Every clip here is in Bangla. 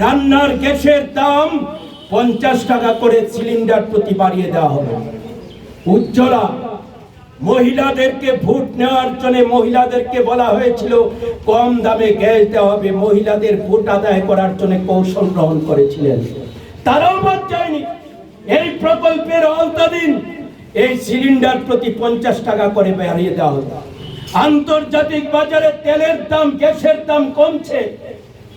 রান্নার গ্যাসের দাম পঞ্চাশ টাকা করে সিলিন্ডার প্রতি বাড়িয়ে দেওয়া হলো। উজ্জ্বলা, মহিলাদেরকে ভোট নেওয়ার জন্য মহিলাদেরকে বলা হয়েছিল, কম দামে গ্যাস দেওয়া হবে। মহিলাদের ভোট আদায় করার জন্য কৌশল গ্রহণ করেছিলেন। তারাও বাদ যায়নি। এই প্রকল্পের আওতাধীন এই সিলিন্ডার প্রতি পঞ্চাশ টাকা করে বাড়িয়ে দেওয়া হলো। আন্তর্জাতিক বাজারে তেলের দাম, গ্যাসের দাম কমছে।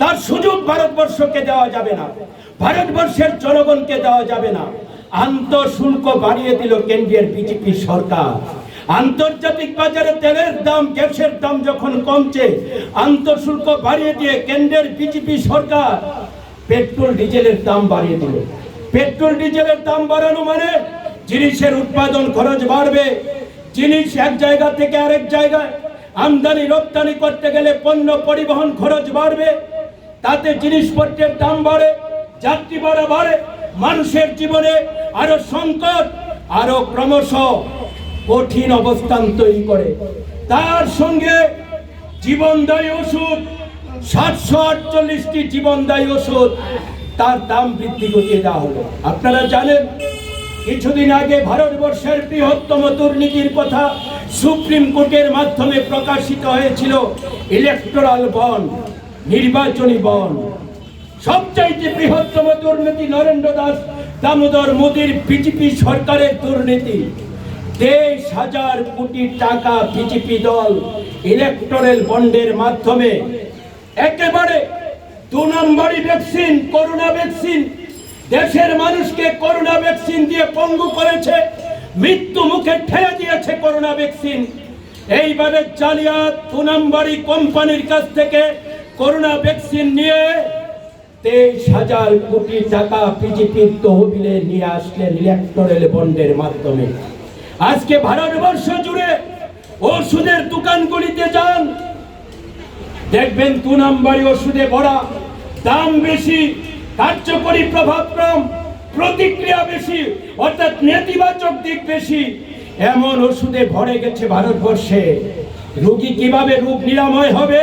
তার সুযোগ ভারতবর্ষকে দেওয়া যাবে না। ভারতবর্ষের জনগণকে দেওয়া যাবে না। আন্তঃশুল্ক বাড়িয়ে দিল কেন্দ্রের বিজেপি সরকার। আন্তর্জাতিক বাজারে তেলের দাম, গ্যাসের দাম যখন কমছে, আন্তঃশুল্ক বাড়িয়ে দিয়ে কেন্দ্রের বিজেপি সরকার পেট্রোল, ডিজেলের দাম বাড়িয়ে দিল। পেট্রোল, ডিজেলের দাম বাড়ানো মানে জিনিসের উৎপাদন খরচ বাড়বে। জিনিস এক জায়গা থেকে আরেক জায়গায়। আমদানি, রপ্তানি করতে গেলে পণ্য পরিবহন খরচ বাড়বে। তাতে জিনিসপত্রের দাম বাড়ে, যাত্রী ভাড়া বাড়ে, মানুষের জীবনে আরও সংকট, আরও ক্রমশ কঠিন অবস্থান তৈরি করে। তার সঙ্গে জীবনদায়ী ওষুধ, সাতশো আটচল্লিশটি জীবনদায়ী ওষুধ, তার দাম বৃদ্ধি ঘটিয়ে দেওয়া হলো। আপনারা জানেন, কিছুদিন আগে ভারতবর্ষের বৃহত্তম দুর্নীতির কথা সুপ্রিম কোর্টের মাধ্যমে প্রকাশিত হয়েছিল ইলেকটোরাল বন্ড নির্বাচনী বন্ড সবচাইতে বৃহত্তম দুর্নীতি নরেন্দ্র দাস, দামোদর মোদীর বিজেপি সরকারের দুর্নীতি। তেইশ হাজার কোটি টাকা বিজেপি দল ইলেকটোরাল বন্ডের মাধ্যমে। একেবারে দু নম্বরই ভ্যাকসিন করোনা ভ্যাকসিন দেশের মানুষকে করোনা ভ্যাকসিন দিয়ে পঙ্গু করেছে, মৃত্যু মুখে ঠেলে দিয়েছে করোনা ভ্যাকসিন এইভাবে জালিয়াত দু নম্বরই কোম্পানির কাছ থেকে করোনা ভ্যাকসিন নিয়ে তেইশ হাজার কোটি টাকা বিজেপির তহবিলে নিয়ে আসলেন ইলেকটোরাল বন্ডের মাধ্যমে। আজকে ভারতবর্ষ জুড়ে ওষুধের দোকানগুলিতে যান। দেখবেন দু নম্বরই ওষুধে ভরা, দাম বেশি, কার্যকরী প্রভাব কম প্রতিক্রিয়া বেশি, অর্থাৎ নেতিবাচক দিক বেশি। এমন ওষুধে ভরে গেছে ভারতবর্ষে। রোগী কীভাবে রোগ নিরাময় হবে?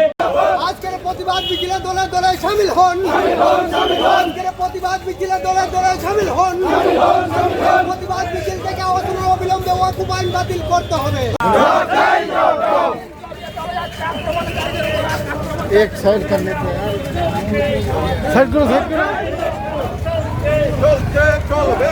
আজকের প্রতিবাদ মিছিলে দলে দলে সামিল হন। আজকের প্রতিবাদ মিছিলে দলে দলে সামিল হন। প্রতিবাদ মিছিল থেকে অতনা অবিলম্বে অকুপাইন বাতিল করতে হবে। এক সাইড কর লেতে সাইড করো সাইড করো। চলতে চলবে।